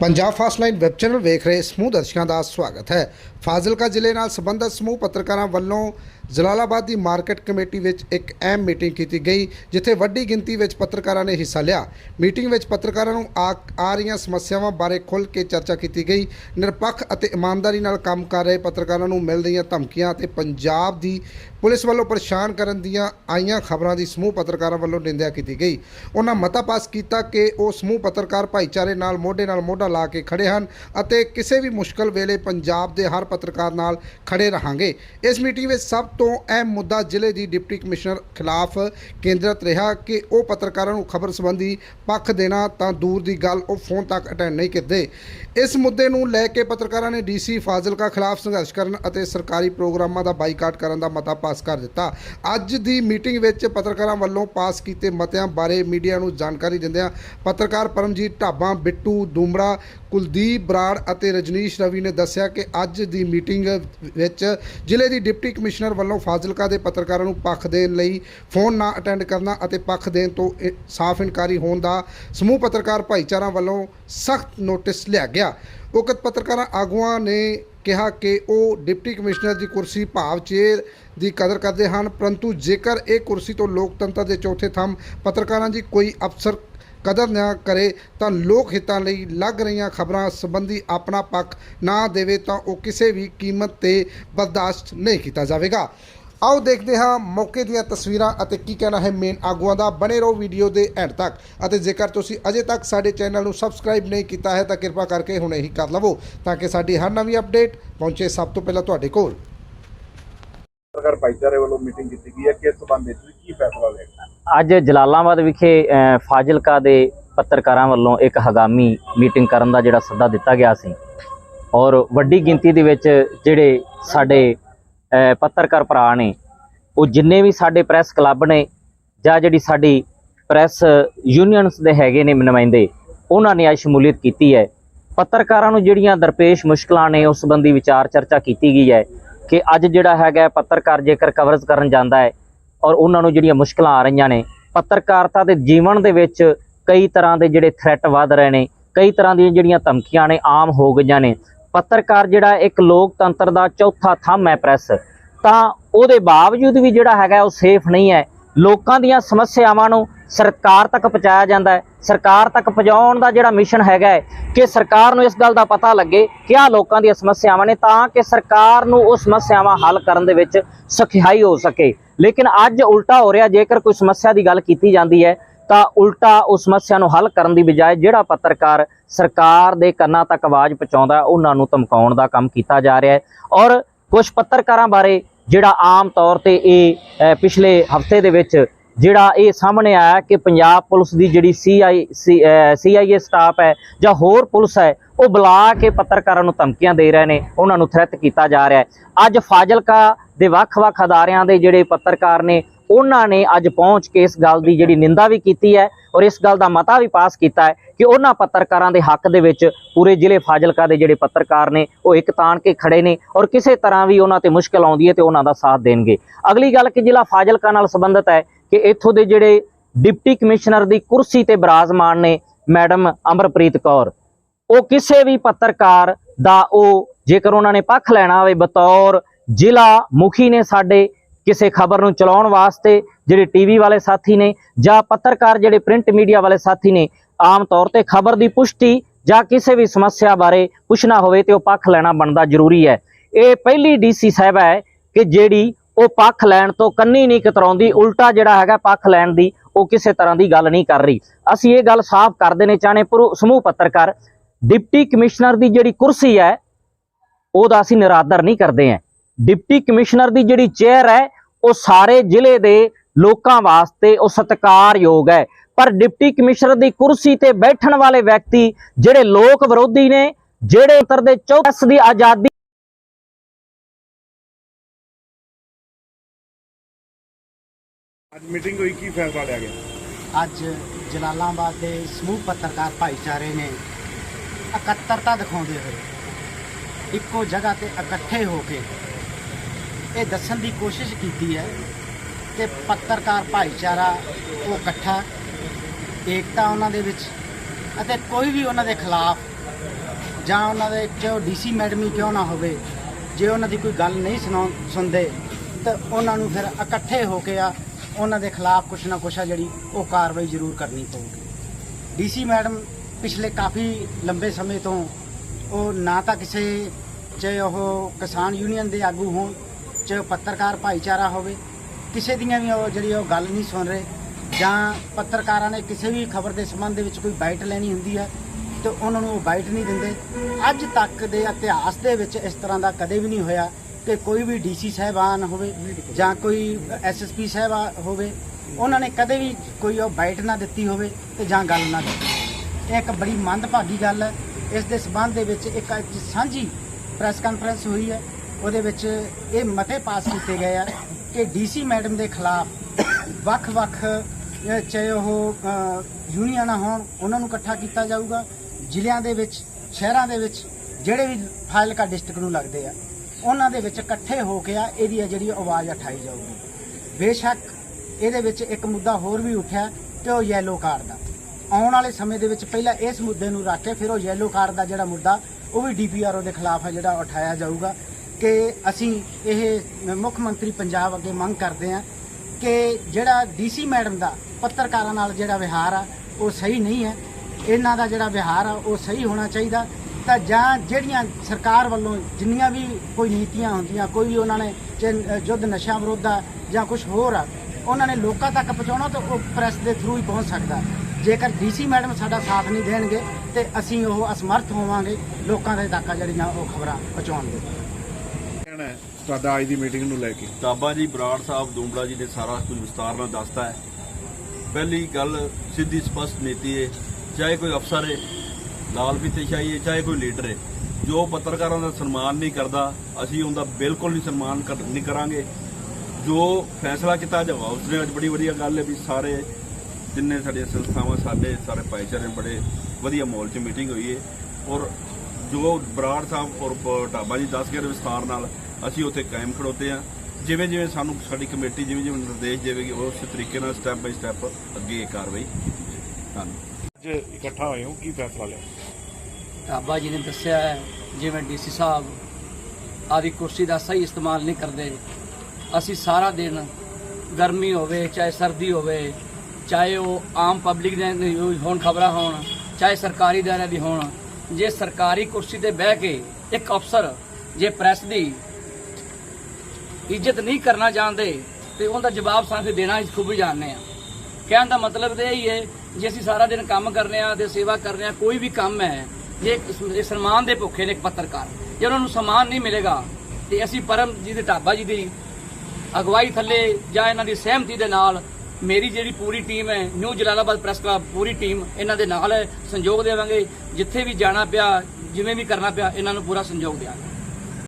Punjab fast line web channel ਵੇਖ ਰਹੇ ਸਮੂਹ ਦਰਸ਼ਕਾਂ ਦਾ ਸਵਾਗਤ ਹੈ। ਫਾਜ਼ਿਲਕਾ ਜ਼ਿਲ੍ਹੇ ਨਾਲ ਸੰਬੰਧਿਤ ਸਮੂਹ ਪੱਤਰਕਾਰਾਂ ਵੱਲੋਂ ਜਲਾਲਾਬਾਦ ਦੀ ਮਾਰਕੀਟ ਕਮੇਟੀ ਵਿੱਚ ਇੱਕ ਅਹਿਮ ਮੀਟਿੰਗ ਕੀਤੀ ਗਈ, ਜਿੱਥੇ ਵੱਡੀ ਗਿਣਤੀ ਵਿੱਚ ਪੱਤਰਕਾਰਾਂ ਨੇ ਹਿੱਸਾ ਲਿਆ। ਮੀਟਿੰਗ ਵਿੱਚ ਪੱਤਰਕਾਰਾਂ ਨੂੰ ਆ ਆ ਰਹੀਆਂ ਸਮੱਸਿਆਵਾਂ ਬਾਰੇ ਖੁੱਲ੍ਹ ਕੇ ਚਰਚਾ ਕੀਤੀ ਗਈ। ਨਿਰਪੱਖ ਅਤੇ ਇਮਾਨਦਾਰੀ ਨਾਲ ਕੰਮ ਕਰ ਰਹੇ ਪੱਤਰਕਾਰਾਂ ਨੂੰ ਮਿਲ ਰਹੀਆਂ ਧਮਕੀਆਂ ਅਤੇ ਪੰਜਾਬ ਦੀ ਪੁਲਿਸ ਵੱਲੋਂ ਪਰੇਸ਼ਾਨ ਕਰਨ ਦੀਆਂ ਆਈਆਂ ਖਬਰਾਂ ਦੀ ਸਮੂਹ ਪੱਤਰਕਾਰਾਂ ਵੱਲੋਂ ਨਿੰਦਿਆ ਕੀਤੀ ਗਈ। ਉਹਨਾਂ ਮਤਾ ਪਾਸ ਕੀਤਾ ਕਿ ਉਹ ਸਮੂਹ ਪੱਤਰਕਾਰ ਭਾਈਚਾਰੇ ਨਾਲ, ਮੋਢੇ ਨਾਲ ਮੋਢਾ ਲਾ ਕੇ ਖੜੇ ਹਨ ਅਤੇ ਕਿਸੇ ਵੀ ਮੁਸ਼ਕਲ ਵੇਲੇ ਪੰਜਾਬ ਦੇ ਹਰ ਪੱਤਰਕਾਰ ਨਾਲ ਖੜੇ ਰਹਾਂਗੇ। ਇਸ ਮੀਟਿੰਗ ਵਿੱਚ ਸਭ ਤੋਂ ਅਹਿਮ ਮੁੱਦਾ ਜ਼ਿਲ੍ਹੇ ਦੀ ਡਿਪਟੀ ਕਮਿਸ਼ਨਰ ਖਿਲਾਫ ਕੇਂਦਰਿਤ ਰਿਹਾ ਕਿ ਉਹ ਪੱਤਰਕਾਰਾਂ ਨੂੰ ਖਬਰ ਸੰਬੰਧੀ ਪੱਖ ਦੇਣਾ ਤਾਂ ਦੂਰ ਦੀ ਗੱਲ, ਉਹ ਫੋਨ ਤੱਕ ਅਟੈਂਡ ਨਹੀਂ ਕਰਦੇ ਇਸ ਮੁੱਦੇ ਨੂੰ ਲੈ ਕੇ ਪੱਤਰਕਾਰਾਂ ਨੇ ਡੀਸੀ ਫਾਜ਼ਿਲਕਾ ਖਿਲਾਫ ਸੰਘਰਸ਼ ਕਰਨ ਅਤੇ ਸਰਕਾਰੀ ਪ੍ਰੋਗਰਾਮਾਂ ਦਾ ਬਾਈਕਾਟ ਕਰਨ ਦਾ ਮਤਾ ਪਾਸ ਕਰ ਦਿੱਤਾ। ਅੱਜ ਦੀ ਮੀਟਿੰਗ ਵਿੱਚ ਪੱਤਰਕਾਰਾਂ ਵੱਲੋਂ ਪਾਸ ਕੀਤੇ ਮਤਿਆਂ ਬਾਰੇ ਮੀਡੀਆ ਨੂੰ ਜਾਣਕਾਰੀ ਦਿੰਦਿਆਂ ਪੱਤਰਕਾਰ ਪਰਮਜੀਤ ਢਾਬਾ, ਬਿੱਟੂ ਦੂਮਰਾ ਕੁਲਦੀਪ ਬਰਾੜ ਅਤੇ ਰਜਨੀਸ਼ ਰਵੀ ਨੇ ਦੱਸਿਆ ਕਿ ਅੱਜ ਦੀ ਮੀਟਿੰਗ ਵਿੱਚ ਜ਼ਿਲ੍ਹੇ ਦੀ ਡਿਪਟੀ ਕਮਿਸ਼ਨਰ ਵੱਲੋਂ ਫਾਜ਼ਿਲਕਾ ਦੇ ਪੱਤਰਕਾਰਾਂ ਨੂੰ ਪੱਖ ਦੇਣ ਲਈ ਫੋਨ ਨਾ ਅਟੈਂਡ ਕਰਨਾ ਅਤੇ ਪੱਖ ਦੇਣ ਤੋਂ ਇ- ਸਾਫ਼ ਇਨਕਾਰੀ ਹੋਣ ਦਾ ਸਮੂਹ ਪੱਤਰਕਾਰ ਭਾਈਚਾਰਾ ਵੱਲੋਂ ਸਖਤ ਨੋਟਿਸ ਲਿਆ ਗਿਆ। ਉਕਤ ਪੱਤਰਕਾਰਾਂ ਆਗੂਆਂ ਨੇ ਕਿਹਾ ਕਿ ਉਹ ਡਿਪਟੀ ਕਮਿਸ਼ਨਰ ਦੀ ਕੁਰਸੀ ਭਾਵ ਚੇਅਰ ਦੀ ਕਦਰ ਕਰਦੇ ਹਨ, ਪਰੰਤੂ ਜੇਕਰ ਇਹ ਕੁਰਸੀ ਤੋਂ ਲੋਕਤੰਤਰ ਦੇ ਚੌਥੇ ਥੰਮ ਪੱਤਰਕਾਰਾਂ ਦੀ ਕੋਈ ਅਫਸਰ ਕਦਰ ਨਾ ਕਰੇ ਤਾਂ ਲੋਕ ਹਿੱਤਾਂ ਲਈ ਲੱਗ ਰਹੀਆਂ ਖਬਰਾਂ ਸੰਬੰਧੀ ਆਪਣਾ ਪੱਖ ਨਾ ਦੇਵੇ ਤਾਂ ਉਹ ਕਿਸੇ ਵੀ ਕੀਮਤ ਤੇ ਬਰਦਾਸ਼ਤ ਨਹੀਂ ਕੀਤਾ ਜਾਵੇਗਾ। ਆਓ ਦੇਖਦੇ ਹਾਂ ਮੌਕੇ ਦੀਆਂ ਤਸਵੀਰਾਂ ਅਤੇ ਕੀ ਕਹਿਣਾ ਹੈ ਮੇਨ ਆਗੂਆਂ ਦਾ। ਬਣੇ ਰਹੋ ਵੀਡੀਓ ਦੇ ਐਂਡ ਤੱਕ ਅਤੇ ਜੇਕਰ ਤੁਸੀਂ ਅਜੇ ਤੱਕ ਸਾਡੇ ਚੈਨਲ ਨੂੰ ਸਬਸਕ੍ਰਾਈਬ ਨਹੀਂ ਕੀਤਾ ਹੈ ਤਾਂ ਕਿਰਪਾ ਕਰਕੇ ਹੁਣੇ ਹੀ ਕਰ ਲਵੋ ਤਾਂ ਕਿ ਸਾਡੀ ਹਰ ਨਵੀਂ ਅਪਡੇਟ ਪਹੁੰਚੇ। ਸਭ ਤੋਂ ਪਹਿਲਾਂ ਤੁਹਾਡੇ ਕੋਲ ਪੱਤਰਕਾਰ ਭਾਈਚਾਰੇ ਵੱਲੋਂ ਮੀਟਿੰਗ ਕੀਤੀ ਗਈ ਹੈ, ਕਿਸ ਸਬੰਧ ਵਿੱਚ ਕੀ ਫੈਸਲਾ ਲਿਆ ਅੱਜ ਜਲਾਲਾਬਾਦ ਵਿਖੇ ਫਾਜ਼ਿਲਕਾ ਦੇ ਪੱਤਰਕਾਰਾਂ ਵੱਲੋਂ ਇੱਕ ਹਗਾਮੀ ਮੀਟਿੰਗ ਕਰਨ ਦਾ ਜਿਹੜਾ ਸੱਦਾ ਦਿੱਤਾ ਗਿਆ ਸੀ। ਔਰ ਵੱਡੀ ਗਿਣਤੀ ਦੇ ਵਿੱਚ ਜਿਹੜੇ ਸਾਡੇ ਪੱਤਰਕਾਰ ਭਰਾ ਨੇ, ਉਹ ਜਿੰਨੇ ਵੀ ਸਾਡੇ ਪ੍ਰੈਸ ਕਲੱਬ ਨੇ ਜਾਂ ਜਿਹੜੀ ਸਾਡੀ ਪ੍ਰੈਸ ਯੂਨੀਅਨਸ ਦੇ ਹੈਗੇ ਨੇ ਨੁਮਾਇੰਦੇ, ਉਹਨਾਂ ਨੇ ਅੱਜ ਸ਼ਮੂਲੀਅਤ ਕੀਤੀ ਹੈ। ਪੱਤਰਕਾਰਾਂ ਨੂੰ ਜਿਹੜੀਆਂ ਦਰਪੇਸ਼ ਮੁਸ਼ਕਲਾਂ ਨੇ, ਉਸ ਸੰਬੰਧੀ ਵਿਚਾਰ ਚਰਚਾ ਕੀਤੀ ਗਈ ਹੈ ਕਿ ਅੱਜ ਜਿਹੜਾ ਹੈਗਾ ਪੱਤਰਕਾਰ ਜੇਕਰ ਕਵਰੇਜ ਕਰਨ ਜਾਂਦਾ ਹੈ ਔਰ ਉਹਨਾਂ ਨੂੰ ਜਿਹੜੀਆਂ ਮੁਸ਼ਕਲਾਂ ਆ ਰਹੀਆਂ ਨੇ, ਪੱਤਰਕਾਰਤਾ ਦੇ ਜੀਵਨ ਦੇ ਵਿੱਚ ਕਈ ਤਰ੍ਹਾਂ ਦੇ ਜਿਹੜੇ ਥ੍ਰੈਟ ਵੱਧ ਰਹੇ ਨੇ, ਕਈ ਤਰ੍ਹਾਂ ਦੀਆਂ ਜਿਹੜੀਆਂ ਧਮਕੀਆਂ ਨੇ ਆਮ ਹੋ ਗਈਆਂ ਨੇ। ਪੱਤਰਕਾਰ ਜਿਹੜਾ ਇੱਕ ਲੋਕਤੰਤਰ ਦਾ ਚੌਥਾ ਥੰਮ ਹੈ ਪ੍ਰੈਸ। ਤਾਂ ਉਹਦੇ ਬਾਵਜੂਦ ਵੀ ਜਿਹੜਾ ਹੈਗਾ ਉਹ ਸੇਫ ਨਹੀਂ ਹੈ। ਲੋਕਾਂ ਦੀਆਂ ਸਮੱਸਿਆਵਾਂ ਨੂੰ ਸਰਕਾਰ ਤੱਕ ਪਹੁੰਚਾਇਆ ਜਾਂਦਾ ਹੈ। ਸਰਕਾਰ ਤੱਕ ਪਹੁੰਚਾਉਣ ਦਾ ਜਿਹੜਾ ਮਿਸ਼ਨ ਹੈਗਾ ਹੈ ਕਿ ਸਰਕਾਰ ਨੂੰ ਇਸ ਗੱਲ ਦਾ ਪਤਾ ਲੱਗੇ ਕਿ ਆ ਲੋਕਾਂ ਦੀਆਂ ਸਮੱਸਿਆਵਾਂ ਨੇ ਤਾਂ ਕਿ ਸਰਕਾਰ ਨੂੰ ਉਹ ਸਮੱਸਿਆਵਾਂ ਹੱਲ ਕਰਨ ਦੇ ਵਿੱਚ ਸਖਿਆਈ ਹੋ ਸਕੇ। ਲੇਕਿਨ ਅੱਜ ਉਲਟਾ ਹੋ ਰਿਹਾ, ਜੇਕਰ ਕੋਈ ਸਮੱਸਿਆ ਦੀ ਗੱਲ ਕੀਤੀ ਜਾਂਦੀ ਹੈ, ਤਾਂ ਉਲਟਾ ਉਸ ਸਮੱਸਿਆ ਨੂੰ ਹੱਲ ਕਰਨ ਦੀ ਬਜਾਏ ਜਿਹੜਾ ਪੱਤਰਕਾਰ ਸਰਕਾਰ ਦੇ ਕੰਨਾਂ ਤੱਕ ਆਵਾਜ਼ ਪਹੁੰਚਾਉਂਦਾ, ਉਹਨਾਂ ਨੂੰ ਧਮਕਾਉਣ ਦਾ ਕੰਮ ਕੀਤਾ ਜਾ ਰਿਹਾ ਹੈ। ਔਰ ਕੁਝ ਪੱਤਰਕਾਰਾਂ ਬਾਰੇ ਜਿਹੜਾ ਆਮ ਤੌਰ ਤੇ ਇਹ ਪਿਛਲੇ ਹਫ਼ਤੇ ਦੇ ਵਿੱਚ ਜਿਹੜਾ ਇਹ ਸਾਹਮਣੇ ਆਇਆ ਕਿ ਪੰਜਾਬ ਪੁਲਿਸ ਦੀ ਜਿਹੜੀ ਸੀਆਈ ਸੀਆਈਏ ਸਟਾਫ ਹੈ ਜਾਂ ਹੋਰ ਪੁਲਿਸ ਹੈ ਉਹ ਬੁਲਾ ਕੇ ਪੱਤਰਕਾਰਾਂ ਨੂੰ ਧਮਕੀਆਂ ਦੇ ਰਹੇ ਨੇ, ਉਹਨਾਂ ਨੂੰ ਥ੍ਰੈਟ ਕੀਤਾ ਜਾ ਰਿਹਾ ਹੈ। ਅੱਜ ਫਾਜ਼ਿਲਕਾ ਦੇ ਵੱਖ-ਵੱਖ ਅਦਾਰਿਆਂ ਦੇ ਜਿਹੜੇ ਪੱਤਰਕਾਰ ਨੇ, ਉਹਨਾਂ ਨੇ ਅੱਜ ਪਹੁੰਚ ਕੇ ਇਸ ਗੱਲ ਦੀ ਜਿਹੜੀ ਨਿੰਦਾ ਵੀ ਕੀਤੀ ਹੈ ਔਰ ਇਸ ਗੱਲ ਦਾ ਮਤਾ ਵੀ ਪਾਸ ਕੀਤਾ ਹੈ ਕਿ ਉਹਨਾਂ ਪੱਤਰਕਾਰਾਂ ਦੇ ਹੱਕ ਦੇ ਵਿੱਚ ਪੂਰੇ ਜ਼ਿਲ੍ਹੇ ਫਾਜ਼ਿਲਕਾ ਦੇ ਜਿਹੜੇ ਪੱਤਰਕਾਰ ਨੇ, ਉਹ ਇੱਕ ਤਾਣ ਕੇ ਖੜੇ ਨੇ ਔਰ ਕਿਸੇ ਤਰ੍ਹਾਂ ਵੀ ਉਹਨਾਂ ਤੇ ਮੁਸ਼ਕਲ ਆਉਂਦੀ ਹੈ ਤੇ ਉਹਨਾਂ ਦਾ ਸਾਥ ਦੇਣਗੇ। ਅਗਲੀ ਗੱਲ ਕਿ ਜ਼ਿਲ੍ਹਾ ਫਾਜ਼ਿਲਕਾ ਨਾਲ ਸੰਬੰਧਿਤ ਹੈ ਕਿ ਇੱਥੋਂ ਦੇ ਜਿਹੜੇ ਡਿਪਟੀ ਕਮਿਸ਼ਨਰ ਦੀ ਕੁਰਸੀ ਤੇ ਬਿਰਾਜਮਾਨ ਨੇ ਮੈਡਮ ਅਮਰਪ੍ਰੀਤ ਕੌਰ। ਉਹ ਕਿਸੇ ਵੀ ਪੱਤਰਕਾਰ ਦਾ ਉਹ ਜੇਕਰ ਉਹਨਾਂ ਨੇ ਪੱਖ ਲੈਣਾ ਹੋਵੇ, ਬਤੌਰ ਜ਼ਿਲ੍ਹਾ ਮੁਖੀ ਨੇ ਸਾਡੇ ਕਿਸੇ ਖਬਰ ਨੂੰ ਚਲਾਉਣ ਵਾਸਤੇ ਜਿਹੜੇ ਟੀਵੀ ਵਾਲੇ ਸਾਥੀ ਨੇ ਜਾਂ ਪੱਤਰਕਾਰ ਜਿਹੜੇ ਪ੍ਰਿੰਟ ਮੀਡੀਆ ਵਾਲੇ ਸਾਥੀ ਨੇ, ਆਮ ਤੌਰ ਤੇ ਖਬਰ ਦੀ ਪੁਸ਼ਟੀ ਜਾਂ ਕਿਸੇ ਵੀ ਸਮੱਸਿਆ ਬਾਰੇ ਪੁੱਛਣਾ ਹੋਵੇ ਤੇ ਉਹ ਪੱਖ ਲੈਣਾ ਬਣਦਾ ਜ਼ਰੂਰੀ ਹੈ। ਇਹ ਪਹਿਲੀ ਡੀਸੀ ਸਾਹਿਬ ਹੈ ਕਿ ਜਿਹੜੀ ਉਹ ਪੱਖ ਲੈਣ ਤੋਂ ਕੰਨੀ ਨਹੀਂ ਕਤਰਾਉਂਦੀ, ਉਲਟਾ ਜਿਹੜਾ ਹੈਗਾ ਪੱਖ ਲੈਣ ਦੀ ਉਹ ਕਿਸੇ ਤਰ੍ਹਾਂ ਦੀ ਗੱਲ ਨਹੀਂ ਕਰ ਰਹੀ। ਅਸੀਂ ਇਹ ਗੱਲ ਸਾਫ਼ ਕਰ ਦੇਣੇ ਚਾਹਣੇ ਪਰ, ਸਮੂਹ ਪੱਤਰਕਾਰ ਡਿਪਟੀ ਕਮਿਸ਼ਨਰ ਦੀ ਜਿਹੜੀ ਕੁਰਸੀ ਹੈ ਉਹਦਾ ਅਸੀਂ ਨਿਰਾਦਰ ਨਹੀਂ ਕਰਦੇ ਹਾਂ। ਡਿਪਟੀ ਕਮਿਸ਼ਨਰ ਦੀ ਜਿਹੜੀ ਚੇਅਰ ਹੈ ਉਹ ਸਾਰੇ ਜ਼ਿਲ੍ਹੇ ਦੇ ਲੋਕਾਂ ਵਾਸਤੇ ਉਹ ਸਤਿਕਾਰਯੋਗ ਹੈ। ਪਰ ਡਿਪਟੀ ਕਮਿਸ਼ਨਰ ਦੀ ਕੁਰਸੀ ਤੇ ਬੈਠਣ ਵਾਲੇ ਵਿਅਕਤੀ ਜਿਹੜੇ ਲੋਕ ਵਿਰੋਧੀ ਨੇ ਜਿਹੜੇ ਅੰਤਰ ਦੇ ਚੌਥ ਦੀ ਆਜ਼ਾਦੀ ਅੱਜ ਮੀਟਿੰਗ ਹੋਈ ਕੀ ਫੈਸਲਾ ਲਿਆ ਗਿਆ? ਅੱਜ ਜਲਾਲਾਬਾਦ ਦੇ ਸਮੂਹ ਪੱਤਰਕਾਰ ਭਾਈਚਾਰੇ ਨੇ ਇਕੱਤਰਤਾ ਦਿਖਾਉਂਦੇ ਹੋਏ ਇੱਕੋ ਜਗ੍ਹਾ ਤੇ ਇਕੱਠੇ ਹੋ ਕੇ ਇਹ ਦੱਸਣ ਦੀ ਕੋਸ਼ਿਸ਼ ਕੀਤੀ ਹੈ ਕਿ ਪੱਤਰਕਾਰ ਭਾਈਚਾਰਾ ਉਹ ਇਕੱਠਾ, ਏਕਤਾ ਉਹਨਾਂ ਦੇ ਵਿੱਚ ਅਤੇ ਕੋਈ ਵੀ ਉਹਨਾਂ ਦੇ ਖਿਲਾਫ ਜਾਂ ਉਹਨਾਂ ਦੇ ਚ ਡੀਸੀ ਮੈਡਮ ਹੀ ਕਿਉਂ ਨਾ ਹੋਵੇ, ਜੇ ਉਹਨਾਂ ਦੀ ਕੋਈ ਗੱਲ ਨਹੀਂ ਸੁਣਾਉ ਸੁਣਦੇ, ਤਾਂ ਉਹਨਾਂ ਨੂੰ ਫਿਰ ਇਕੱਠੇ ਹੋ ਕੇ ਆ ਉਹਨਾਂ ਦੇ ਖਿਲਾਫ ਕੁਛ ਨਾ ਕੁਛ ਆ ਜਿਹੜੀ ਉਹ ਕਾਰਵਾਈ ਜ਼ਰੂਰ ਕਰਨੀ ਪਊਗੀ। ਡੀਸੀ ਮੈਡਮ ਪਿਛਲੇ ਕਾਫੀ ਲੰਬੇ ਸਮੇਂ ਤੋਂ ਉਹ ਨਾ ਤਾਂ ਕਿਸੇ ਚਾਹੇ ਉਹ ਕਿਸਾਨ ਯੂਨੀਅਨ ਦੇ ਆਗੂ ਹੋਣ ਚਾਹੇ ਉਹ ਪੱਤਰਕਾਰ ਭਾਈਚਾਰਾ ਹੋਵੇ, ਕਿਸੇ ਦੀਆਂ ਵੀ ਉਹ ਜਿਹੜੀ ਉਹ ਗੱਲ ਨਹੀਂ ਸੁਣ ਰਹੇ, ਜਾਂ ਪੱਤਰਕਾਰਾਂ ਨੇ ਕਿਸੇ ਵੀ ਖਬਰ ਦੇ ਸੰਬੰਧ ਦੇ ਵਿੱਚ ਕੋਈ ਬਾਈਟ ਲੈਣੀ ਹੁੰਦੀ ਹੈ, ਤੇ ਉਹਨਾਂ ਨੂੰ ਉਹ ਬਾਈਟ ਨਹੀਂ ਦਿੰਦੇ। ਅੱਜ ਤੱਕ ਦੇ ਇਤਿਹਾਸ ਦੇ ਵਿੱਚ ਇਸ ਤਰ੍ਹਾਂ ਦਾ ਕਦੇ ਵੀ ਨਹੀਂ ਹੋਇਆ ਕਿ ਕੋਈ ਵੀ ਡੀਸੀ ਸਾਹਿਬਾਨ ਹੋਵੇ ਜਾਂ ਕੋਈ ਐਸਐਸਪੀ ਸਾਹਿਬ ਹੋਵੇ, ਉਹਨਾਂ ਨੇ ਕਦੇ ਵੀ ਕੋਈ ਉਹ ਬਾਈਟ ਨਾ ਦਿੱਤੀ ਹੋਵੇ ਤੇ ਜਾਂ ਗੱਲ ਨਾ ਕੀਤੀ। ਇਹ ਇੱਕ ਬੜੀ ਮੰਦਭਾਗੀ ਗੱਲ ਹੈ। ਇਸ ਦੇ ਸਬੰਧ ਦੇ ਵਿੱਚ ਇੱਕ ਅੱਜ ਸਾਂਝੀ ਪ੍ਰੈਸ ਕਾਨਫਰੰਸ ਹੋਈ ਹੈ। ਉਹਦੇ ਵਿੱਚ ਇਹ ਮਤੇ ਪਾਸ ਕੀਤੇ ਗਏ ਆ ਕਿ ਡੀਸੀ ਮੈਡਮ ਦੇ ਖਿਲਾਫ ਵੱਖ-ਵੱਖ ਚਾਹੇ ਉਹ ਯੂਨੀਅਨਾਂ ਹੋਣ, ਉਹਨਾਂ ਨੂੰ ਇਕੱਠਾ ਕੀਤਾ ਜਾਊਗਾ। ਜ਼ਿਲ੍ਹਿਆਂ ਦੇ ਵਿੱਚ, ਸ਼ਹਿਰਾਂ ਦੇ ਵਿੱਚ ਜਿਹੜੇ ਵੀ ਫਾਜ਼ਿਲਕਾ ਡਿਸਟ੍ਰਿਕਟ ਨੂੰ ਲੱਗਦੇ ਆ, ਉਹਨਾਂ ਦੇ ਵਿੱਚ ਇਕੱਠੇ ਹੋ ਕੇ ਆ, ਇਹਦੀ ਆ ਜਿਹੜੀ ਆਵਾਜ਼ ਉਠਾਈ ਜਾਊਗੀ। ਬੇਸ਼ੱਕ ਇਹਦੇ ਵਿੱਚ ਇੱਕ ਮੁੱਦਾ ਹੋਰ ਵੀ ਉੱਠਿਆ ਤੇ ਉਹ ਯੈਲੋ ਕਾਰਡ ਦਾ। ਆਉਣ ਵਾਲੇ ਸਮੇਂ ਦੇ ਵਿੱਚ ਪਹਿਲਾਂ ਇਸ ਮੁੱਦੇ ਨੂੰ ਰੱਖ ਕੇ ਫਿਰ ਉਹ ਯੈਲੋ ਕਾਰਡ ਦਾ ਜਿਹੜਾ ਮੁੱਦਾ, ਉਹ ਵੀ ਡੀਪੀਆਰਓ ਦੇ ਖਿਲਾਫ ਹੈ ਜਿਹੜਾ ਉਠਾਇਆ ਜਾਊਗਾ ਕਿ ਅਸੀਂ ਇਹ ਮੁੱਖ ਮੰਤਰੀ ਪੰਜਾਬ ਅੱਗੇ ਮੰਗ ਕਰਦੇ ਹਾਂ ਕਿ ਜਿਹੜਾ ਡੀਸੀ ਮੈਡਮ ਦਾ ਪੱਤਰਕਾਰਾਂ ਨਾਲ ਜਿਹੜਾ ਵਿਹਾਰ ਆ, ਉਹ ਸਹੀ ਨਹੀਂ ਹੈ। ਇਹਨਾਂ ਦਾ ਜਿਹੜਾ ਵਿਹਾਰ ਆ, ਉਹ ਸਹੀ ਹੋਣਾ ਚਾਹੀਦਾ। ਤਾਂ ਜਾਂ ਜਿਹੜੀਆਂ ਸਰਕਾਰ ਵੱਲੋਂ ਜਿੰਨੀਆਂ ਵੀ ਕੋਈ ਨੀਤੀਆਂ ਹੁੰਦੀਆਂ, ਕੋਈ ਵੀ ਉਹਨਾਂ ਨੇ ਚਾਹੇ ਯੁੱਧ ਨਸ਼ਾ ਵਿਰੋਧ ਆ ਜਾਂ ਕੁਝ ਹੋਰ ਆ, ਉਹਨਾਂ ਨੇ ਲੋਕਾਂ ਤੱਕ ਪਹੁੰਚਾਉਣਾ ਤਾਂ ਉਹ ਪ੍ਰੈਸ ਦੇ ਥਰੂ ਹੀ ਪਹੁੰਚ ਸਕਦਾ। ਜੇਕਰ ਡੀਸੀ ਮੈਡਮ ਸਾਡਾ ਸਾਥ ਨਹੀਂ ਦੇਣਗੇ ਤੇ ਅਸੀਂ ਉਹ ਅਸਮਰਥ ਹੋਵਾਂਗੇ ਲੋਕਾਂ ਦੇ ਤੱਕ ਜਿਹੜੀਆਂ ਉਹ ਖਬਰਾਂ ਪਹੁੰਚਾਉਣ ਦੇ ਕਹਿਣਾ ਹੈ ਤੁਹਾਡਾ ਅੱਜ ਦੀ ਮੀਟਿੰਗ ਨੂੰ ਲੈ ਕੇ। ਤਾਬਾ ਜੀ ਬਰਾੜ ਸਾਹਿਬ ਦੂੰਬੜਾ ਜੀ ਨੇ ਸਾਰਾ ਕੁਝ ਵਿਸਤਾਰ ਨਾਲ ਦੱਸਤਾ ਹੈ। ਪਹਿਲੀ ਗੱਲ ਸਿੱਧੀ ਸਪਸ਼ਟ ਨੀਤੀ ਹੈ ਚਾਹੇ ਕੋਈ ਅਫਸਰ ਹੈ ਲਾਲ ਫੀਤੇਸ਼ਾਹੀ ਹੈ ਚਾਹੇ ਕੋਈ ਲੀਡਰ ਹੈ ਜੋ ਪੱਤਰਕਾਰਾਂ ਦਾ ਸਨਮਾਨ ਨਹੀਂ ਕਰਦਾ ਅਸੀਂ ਉਹਦਾ ਬਿਲਕੁਲ ਨਹੀਂ ਸਨਮਾਨ ਕਰ- ਨਹੀਂ ਕਰਾਂਗੇ। ਜੋ ਫੈਸਲਾ ਕੀਤਾ ਜਾਵਾ ਉਸਨੇ ਅੱਜ ਬੜੀ ਵਧੀਆ ਗੱਲ ਹੈ ਵੀ ਸਾਰੇ ਜਿੰਨੇ ਸਾਡੀਆਂ ਸੰਸਥਾਵਾਂ ਸਾਡੇ ਸਾਰੇ ਭਾਈਚਾਰੇ ਬੜੇ ਵਧੀਆ ਮਾਹੌਲ 'ਚ ਮੀਟਿੰਗ ਹੋਈ ਹੈ ਔਰ ਜੋ ਬਰਾੜ ਸਾਹਿਬ ਔਰ ਢਾਬਾ ਜੀ ਦੱਸ ਕੇ ਵਿਸਤਾਰ ਨਾਲ ਅਸੀਂ ਉੱਥੇ ਕਾਇਮ ਖੜੋਤੇ ਆ। ਜਿਵੇਂ ਜਿਵੇਂ ਸਾਨੂੰ ਸਾਡੀ ਕਮੇਟੀ ਜਿਵੇਂ ਜਿਵੇਂ ਨਿਰਦੇਸ਼ ਦੇਵੇਗੀ ਉਸ ਤਰੀਕੇ ਨਾਲ ਸਟੈਪ ਬਾਈ ਸਟੈਪ ਅੱਗੇ ਇਹ ਕਾਰਵਾਈ ਧੰਨਵਾਦ ਅੱਜ ਇਕੱਠਾ ਹੋਏ ਹੋ ਕੀ ਫੈਸਲਾ ਲਿਆ? ਢਾਬਾ ਜੀ ਨੇ ਦੱਸਿਆ ਹੈ ਜਿਵੇਂ ਡੀਸੀ ਸਾਹਿਬ ਆਦੀ ਕੁਰਸੀ ਦਾ ਸਹੀ ਇਸਤੇਮਾਲ ਨਹੀਂ ਕਰਦੇ। ਅਸੀਂ ਸਾਰਾ ਦਿਨ ਗਰਮੀ ਹੋਵੇ ਚਾਹੇ ਸਰਦੀ ਹੋਵੇ ਚਾਹੇ ਉਹ ਆਮ ਪਬਲਿਕ ਦੇ ਹੋਣ ਖਬਰਾਂ ਹੋਣ, ਚਾਹੇ ਸਰਕਾਰੀ ਦਾਇਰੇ ਦੀ ਹੋਣ, ਜੇ ਸਰਕਾਰੀ ਕੁਰਸੀ ਤੇ ਬਹਿ ਕੇ ਇੱਕ ਅਫਸਰ ਜੇ ਪ੍ਰੈਸ ਦੀ ਇੱਜ਼ਤ ਨਹੀਂ ਕਰਨਾ ਚਾਹੁੰਦੇ, ਤੇ ਉਹਦਾ ਜਵਾਬ ਸਾਨੂੰ ਦੇਣਾ ਅਸੀਂ ਖੂਬ ਹੀ ਜਾਣਦੇ ਆ ਕਹਿਣ ਦਾ ਮਤਲਬ ਤੇ ਇਹ ਹੀ ਹੈ ਜੇ ਅਸੀਂ ਸਾਰਾ ਦਿਨ ਕੰਮ ਕਰਨੇ ਆ, ਤੇ ਸੇਵਾ ਕਰਨੇ ਆ, ਕੋਈ ਵੀ ਕੰਮ ਹੈ, ਜੇ ਸਨਮਾਨ ਦੇ ਭੁੱਖੇ ਨੇ ਇੱਕ ਪੱਤਰਕਾਰ, ਜੇ ਉਹਨਾਂ ਨੂੰ ਸਨਮਾਨ ਨਹੀਂ ਮਿਲੇਗਾ, ਤੇ ਅਸੀਂ ਪਰਮ ਜੀ ਦੇ ਢਾਬਾ ਜੀ ਦੀ ਅਗਵਾਈ ਥੱਲੇ ਜਾਂ ਇਹਨਾਂ ਦੀ ਸਹਿਮਤੀ ਦੇ ਨਾਲ ਮੇਰੀ ਜਿਹੜੀ ਪੂਰੀ ਟੀਮ ਹੈ ਨਿਊ ਜਲਾਲਾਬਾਦ ਪ੍ਰੈਸ ਕਲੱਬ ਪੂਰੀ ਟੀਮ ਇਹਨਾਂ ਦੇ ਨਾਲ ਹੈ, ਸੰਯੋਗ ਦੇਵਾਂਗੇ। ਜਿੱਥੇ ਵੀ ਜਾਣਾ ਪਿਆ, ਜਿਵੇਂ ਵੀ ਕਰਨਾ ਪਿਆ, ਇਹਨਾਂ ਨੂੰ ਪੂਰਾ ਸੰਯੋਗ ਦਿਆਂਗੇ